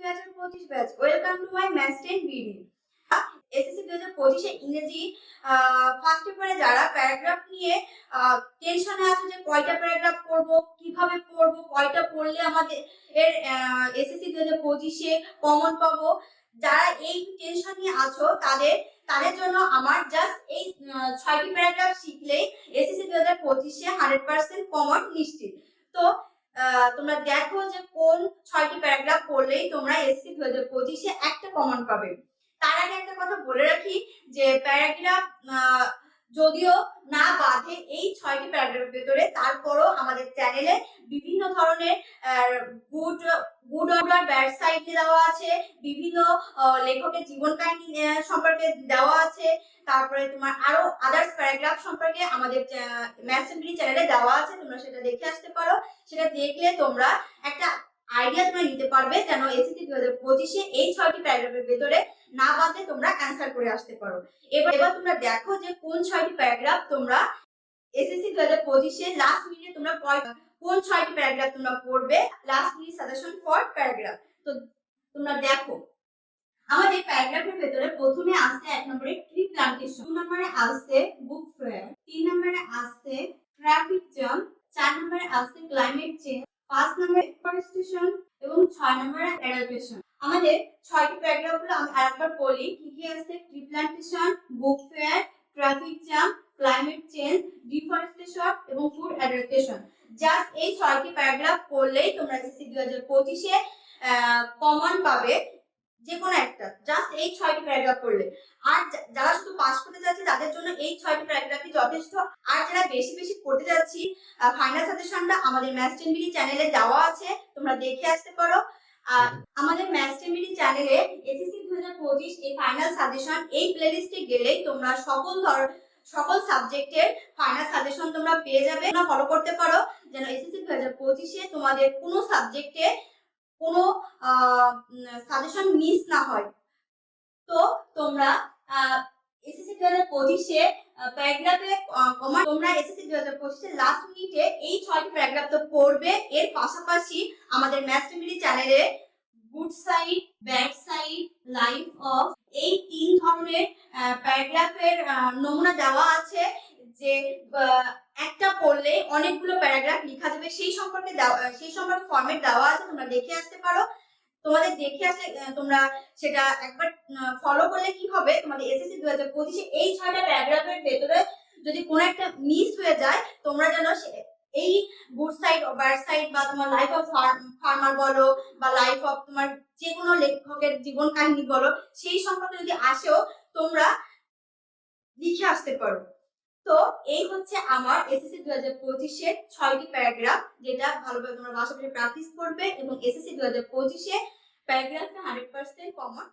দুই হাজার পঁচিশ ব্যাচ ওয়েলকাম টু মাই ম্যাস্টেন বিডি এসএসসি দুই হাজার পঁচিশে ইংরেজি ফার্স্ট পেপারে যারা প্যারাগ্রাফ নিয়ে টেনশনে আছে যে কয়টা প্যারাগ্রাফ পড়ব, কীভাবে পড়ব, কয়টা পড়লে আমাদের, এর এসএসসি দুই হাজার পঁচিশে কমন পাবো, যারা এই টেনশন নিয়ে আছো, তাদের তাদের জন্য আমার জাস্ট এই ছয়টি প্যারাগ্রাফ শিখলেই এসএসসি দুই হাজার পঁচিশে হান্ড্রেড পার্সেন্ট কমন নিশ্চিত। তো তোমরা দেখো যে কোন ছয়টি প্যারাগ্রাফ পড়লেই তোমরা এসএসসি দুই হাজার পঁচিশে একটা কমন পাবে। তার আগে একটা কথা বলে রাখি যে প্যারাগ্রাফ যদিও না বাঁধে এই ছয়টি প্যারাগ্রাফের ভেতরে, তারপরও আমাদের চ্যানেলে বিভিন্ন ধরনের গুড গুড অর্ডার ব্যাড দেওয়া আছে, বিভিন্ন লেখকের জীবন কাহিনী সম্পর্কে দেওয়া আছে তারপরে তোমার আরও আদার্স প্যারাগ্রাফ সম্পর্কে আমাদের ম্যাসেম্বলি চ্যানেলে দেওয়া আছে, তোমরা সেটা দেখে আসতে পারো। সেটা দেখলে তোমরা একটা আইডিয়া তোমরা নিতে পারবে যেন এসএসসি দু হাজার পঁচিশে এই ছয়টি প্যারাগ্রাফের ভেতরে না বাদে তোমরা অ্যান্সার করে আসতে পারো। এবার এবার তোমরা দেখো যে কোন ছয়টি প্যারাগ্রাফ তোমরা এসএসসি দু হাজার পঁচিশে লাস্ট মিনিটে তোমরা কোন ছয়টি প্যারাগ্রাফ তোমরা পড়বে? Last minute suggestion for paragraph তো তোমরা দেখো। আমাদের প্যারাগ্রাফের ভেতরে প্রথমে আসছে এক নম্বরে ট্রি প্লান্টেশন দু নম্বরে আসছে বুক ফেয়ার তিন নম্বরে আসছে ট্রাফিক জ্যাম চার নম্বরে আসছে ক্লাইমেট চেঞ্জ পাঁচ নম্বরে ফরেস্টেশন এবং ছয় নম্বরে অ্যাডাপ্টেশন আমাদের ছয়টি প্যারাগ্রাফগুলো আমি আরেকবার বলি, কি কি আছে? Tree plantation book fair traffic jam climate change deforestation এবং ফুড অ্যাডাপ্টেশন জাস্ট এই ছয়টি প্যারাগ্রাফ পড়লেই তোমরা এসএসসি দুই হাজার পঁচিশে কমন পাবে। যে কোনো একটা জাস্ট এই ছয়টি প্যারাগ্রাফ পড়লে। আর যারা শুধু পাস করতে যাচ্ছে, তাদের জন্য এই ছয়টি প্যারাগ্রাফই যথেষ্ট। আর যারা বেশি বেশি পড়তে যাচ্ছি ফাইনাল সাজেশনটা আমাদের ম্যাথ টেনবিডি চ্যানেলে দেওয়া আছে, তোমরা দেখে আসতে পারো। আমাদের ম্যাথ টেনবিডি চ্যানেলে এসএসসি দুই হাজার পঁচিশ এই ফাইনাল সাজেশন এই প্লেলিস্টে গেলেই তোমরা সকল ধর সকল সাবজেক্টের ফাইনাল সাজেশন তোমরা পেয়ে যাবে। ফলো করতে পারো। যেন এসএসসি দুই হাজার পঁচিশে তোমাদের কোনো সাবজেক্টে কোনো সাজেশন মিস না হয়। তো তোমরা এসএসসি দু হাজার পঁচিশে প্যারাগ্রাফে কমা তোমরা এসএসসি দু হাজার পঁচিশে লাস্ট মিনিটে এই ছয়টি প্যারাগ্রাফ তো পড়বে। এর পাশাপাশি আমাদের ম্যাথ টিভি চ্যানেলে good side bad side life of এই তিন ধরনের প্যারাগ্রাফের নমুনা দেওয়া আছে যে একটা পড়লে অনেকগুলো প্যারাগ্রাফ সেই সম্পর্কে সেই সম্পর্কে ফরম্যাট দেওয়া আছে, তোমরা দেখে আসতে পারো। তোমাদের দেখে আসলে তোমরা সেটা একবার ফলো করলে কি হবে? তোমাদের এসএসসি দু হাজার পঁচিশে এই ছয়টা প্যারাগ্রাফের ভেতরে যদি কোনো একটা মিস হয়ে যায়, তোমরা যেন এই গুড সাইড ব্যাড সাইড বা তোমার লাইফ অফ ফার্মার বলো বা লাইফ অফ তোমার যে কোনো লেখকের জীবন কাহিনী বলো, সেই সম্পর্কে যদি আসেও, তোমরা লিখে আসতে পারো। তো এই হচ্ছে আমার এসএসসি দু হাজার পঁচিশের ছয়টি প্যারাগ্রাফ যেটা ভালোভাবে তোমরা বাসা প্র্যাকটিস করবে এবং এসএসসি দু হাজার পঁচিশে প্যারাগ্রাফটা হান্ড্রেড পার্সেন্ট কমন